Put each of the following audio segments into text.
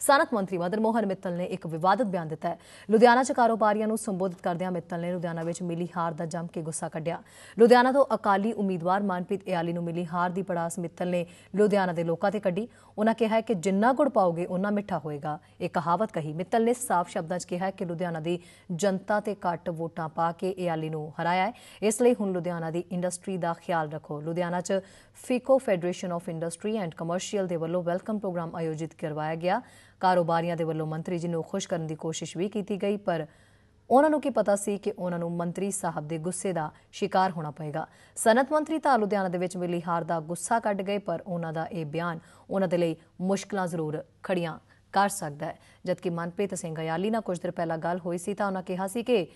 ਸਨਅਤ ਮੰਤਰੀ ਮਦਨ ਮੋਹਨ ਮਿੱਤਲ ਨੇ ਇੱਕ ਵਿਵਾਦਤ ਬਿਆਨ ਦਿੱਤਾ ਹੈ। ਲੁਧਿਆਣਾ 'ਚ ਕਾਰੋਬਾਰੀਆਂ ਨੂੰ ਸੰਬੋਧਿਤ ਕਰਦਿਆਂ ਮਿੱਤਲ ਨੇ ਲੁਧਿਆਣਾ ਵਿੱਚ ਮਿਲੀ ਹਾਰ ਦਾ ਜੰਮ ਕੇ ਗੁੱਸਾ ਕੱਢਿਆ। ਲੁਧਿਆਣਾ ਤੋਂ ਅਕਾਲੀ ਉਮੀਦਵਾਰ ਮਨਪ੍ਰੀਤ ਇਆਲੀ ਨੂੰ ਮਿਲੀ ਹਾਰ ਦੀ ਪੜਾਸ ਮਿੱਤਲ ਨੇ ਲੁਧਿਆਣਾ ਦੇ ਲੋਕਾਂ ਤੇ ਕੱਢੀ। ਉਹਨਾਂ ਕਿਹਾ ਕਿ ਜਿੰਨਾ ਗੁੜ ਪਾਓਗੇ ਉਨਾ ਮਿੱਠਾ ਹੋਏਗਾ। ਇਹ ਕਹਾਵਤ ਕਹੀ। ਮਿੱਤਲ ਨੇ ਸਾਫ਼ ਸ਼ਬਦਾਂ 'ਚ ਕਿਹਾ ਕਿ ਲੁਧਿਆਣਾ ਦੀ ਜਨਤਾ ਤੇ ਘੱਟ ਵੋਟਾਂ ਪਾ ਕੇ ਇਆਲੀ ਨੂੰ ਹਰਾਇਆ ਹੈ। ਇਸ ਲਈ ਹੁਣ ਲੁਧਿਆਣਾ ਦੀ ਇੰਡਸਟਰੀ ਦਾ ਖਿਆਲ ਰੱਖੋ। ਲੁਧਿਆਣਾ 'ਚ FICO federation of industry and commercial ਦੇ ਵੱਲੋਂ ਵੈਲਕਮ ਪ੍ਰੋਗਰਾਮ ਆਯੋਜਿਤ ਕਰਵਾਇਆ ਗਿਆ। ਕਾਰੋਬਾਰੀਆਂ ਦੇ ਵੱਲੋਂ ਮੰਤਰੀ ਜੀ ਨੂੰ ਖੁਸ਼ ਕਰਨ ਦੀ ਕੋਸ਼ਿਸ਼ ਵੀ ਕੀਤੀ ਗਈ, ਪਰ ਉਹਨਾਂ ਨੂੰ ਕੀ ਪਤਾ ਸੀ ਕਿ ਉਹਨਾਂ ਨੂੰ ਮੰਤਰੀ ਸਾਹਿਬ ਦੇ ਗੁੱਸੇ ਦਾ ਸ਼ਿਕਾਰ ਹੋਣਾ ਪਏਗਾ। ਸਨਅਤ ਮੰਤਰੀ ਤਾਂ ਲੁਧਿਆਣਾ ਦੇ ਵਿੱਚ ਮਿਲੀ ਹਾਰ ਦਾ ਗੁੱਸਾ ਕੱਢ ਗਏ, ਪਰ ਉਹਨਾਂ ਦਾ ਇਹ ਬਿਆਨ ਉਹਨਾਂ ਦੇ ਲਈ ਮੁਸ਼ਕਲਾਂ ਜ਼ਰੂਰ ਖੜੀਆਂ ਕਰ ਸਕਦਾ ਹੈ। ਜਦਕਿ ਮਨਪ੍ਰੀਤ ਸਿੰਘ ਅਯਾਲੀ ਨਾਲ ਕੁਝ ਦਿਨ ਪਹਿਲਾਂ ਗੱਲ ਹੋਈ ਸੀ ਤਾਂ ਉਹਨਾਂ ਕਿਹਾ ਸੀ ਕਿ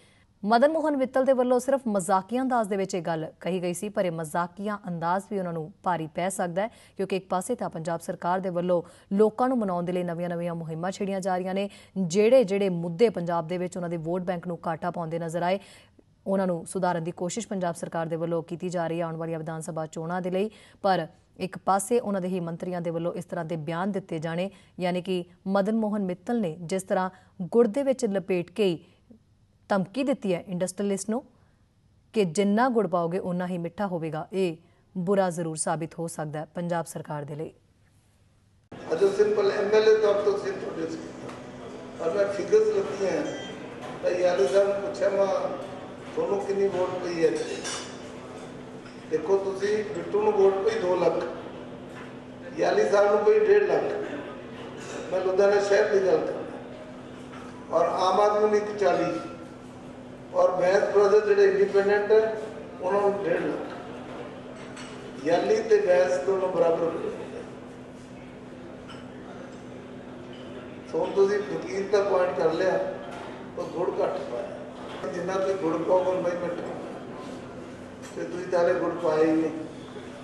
ਮਦਨ ਮੋਹਨ ਮਿੱਤਲ ਦੇ ਵੱਲੋਂ ਸਿਰਫ ਮਜ਼ਾਕੀਆ ਅੰਦਾਜ਼ ਦੇ ਵਿੱਚ ਇਹ ਗੱਲ ਕਹੀ ਗਈ ਸੀ, ਪਰ ਇਹ ਮਜ਼ਾਕੀਆ ਅੰਦਾਜ਼ ਵੀ ਉਹਨਾਂ ਨੂੰ ਭਾਰੀ ਪੈ ਸਕਦਾ ਹੈ, ਕਿਉਂਕਿ ਇੱਕ ਪਾਸੇ ਤਾਂ ਪੰਜਾਬ ਸਰਕਾਰ ਦੇ ਵੱਲੋਂ ਲੋਕਾਂ ਨੂੰ ਮਨਾਉਣ ਦੇ ਲਈ ਨਵੀਆਂ-ਨਵੀਆਂ ਮੁਹਿੰਮਾਂ ਛੇੜੀਆਂ ਜਾ ਰਹੀਆਂ ਨੇ, ਜਿਹੜੇ-ਜਿਹੜੇ ਮੁੱਦੇ ਪੰਜਾਬ ਦੇ ਵਿੱਚ ਉਹਨਾਂ ਦੇ ਵੋਟ ਬੈਂਕ ਨੂੰ ਘਾਟਾ ਪਾਉਂਦੇ ਨਜ਼ਰ ਆਏ, ਉਹਨਾਂ ਨੂੰ ਸੁਧਾਰਨ ਦੀ ਕੋਸ਼ਿਸ਼ ਪੰਜਾਬ ਸਰਕਾਰ ਦੇ ਵੱਲੋਂ ਕੀਤੀ ਜਾ ਰਹੀ ਹੈ ਆਉਣ ਵਾਲੀਆਂ ਵਿਧਾਨ ਸਭਾ ਚੋਣਾਂ ਦੇ ਲਈ, ਪਰ ਇੱਕ ਪਾਸੇ ਉਹਨਾਂ ਦੇ ਹੀ ਮੰਤਰੀਆਂ ਦੇ ਵੱਲੋਂ ਇਸ ਤਰ੍ਹਾਂ ਦੇ ਬਿਆਨ ਦਿੱਤੇ ਜਾਣੇ, ਯਾਨੀ ਕਿ ਮਦਨ ਮੋਹਨ ਮਿੱਤਲ ਨੇ ਜਿਸ ਤਰ੍ਹਾਂ ਗੁੜ ਦੇ ਵਿੱਚ ਲਪੇਟ ਕੇ ਧਮਕੀ ਦਿੱਤੀ ਹੈ ਇੰਡਸਟਰੀਲਿਸਟ ਨੂੰ ਕਿ ਜਿੰਨਾ ਗੁੜ ਪਾਓਗੇ ਉਨਾ ਹੀ ਮਿੱਠਾ ਹੋਵੇਗਾ। ਇਹ ਬੁਰਾ ਜ਼ਰੂਰ ਸਾਬਿਤ ਹੋ ਸਕਦਾ ਹੈ ਪੰਜਾਬ ਸਰਕਾਰ ਦੇ ਲਈ। ਅਜੋ ਸਿੰਪਲ ਐਮਐਲਏ ਤੌਰ ਤੋਂ ਇੰਟਰੋਡਿਊਸ ਕੀਤਾ ਅਗਰ ਫਿਗਰਸ ਲੱਗੀਆਂ ਤਾਂ ਯਾਦੋ ਸਾਹਿਬ ਨੂੰ ਪੁੱਛਿਆ, ਮਾ, ਤੁਹਾਨੂੰ ਕਿੰਨੀ ਵੋਟ ਪਈ ਹੈ? ਦੇਖੋ ਤੁਸੀਂ, ਬਿੱਟੂ ਨੂੰ ਵੋਟ ਪਈ 2 ਲੱਖ। ਯਾਲੀ ਸਾਹਿਬ ਨੂੰ ਕੋਈ 1.5 ਲੱਖ। ਮੈਂ ਲੁਧਿਆਣਾ ਸ਼ਹਿਰ ਦੀ ਗੱਲ ਕਰਦਾ। ਔਰ ਆਮ ਆਦਮੀ ਨੂੰ 140 ਔਰ ਬੈਂਸ ਬ੍ਰਦਰ ਜਿਹੜੇ ਇੰਡੀਪੈਂਡੈਂਟ ਹੈ, ਉਹਨਾਂ ਨੂੰ 1.5 ਲੱਖ। ਯਾਲੀ ਤੇ ਬੈਂਸ ਦੋਨੋਂ ਬਰਾਬਰ ਸੋ ਤੁਸੀਂ ਵਕੀਲ ਦਾ ਪੁਆਇੰਟ ਕਰ ਲਿਆ, ਉਹ ਗੁੜ ਘੱਟ ਪਾਇਆ। ਜਿੰਨਾ ਤੁਸੀਂ ਗੁੜ ਪਾਓਗੇ ਉਨਾ ਹੀ ਤੇ ਤੁਸੀਂ ਤਾਂ ਗੁੜ ਪਾਏ ਹੀ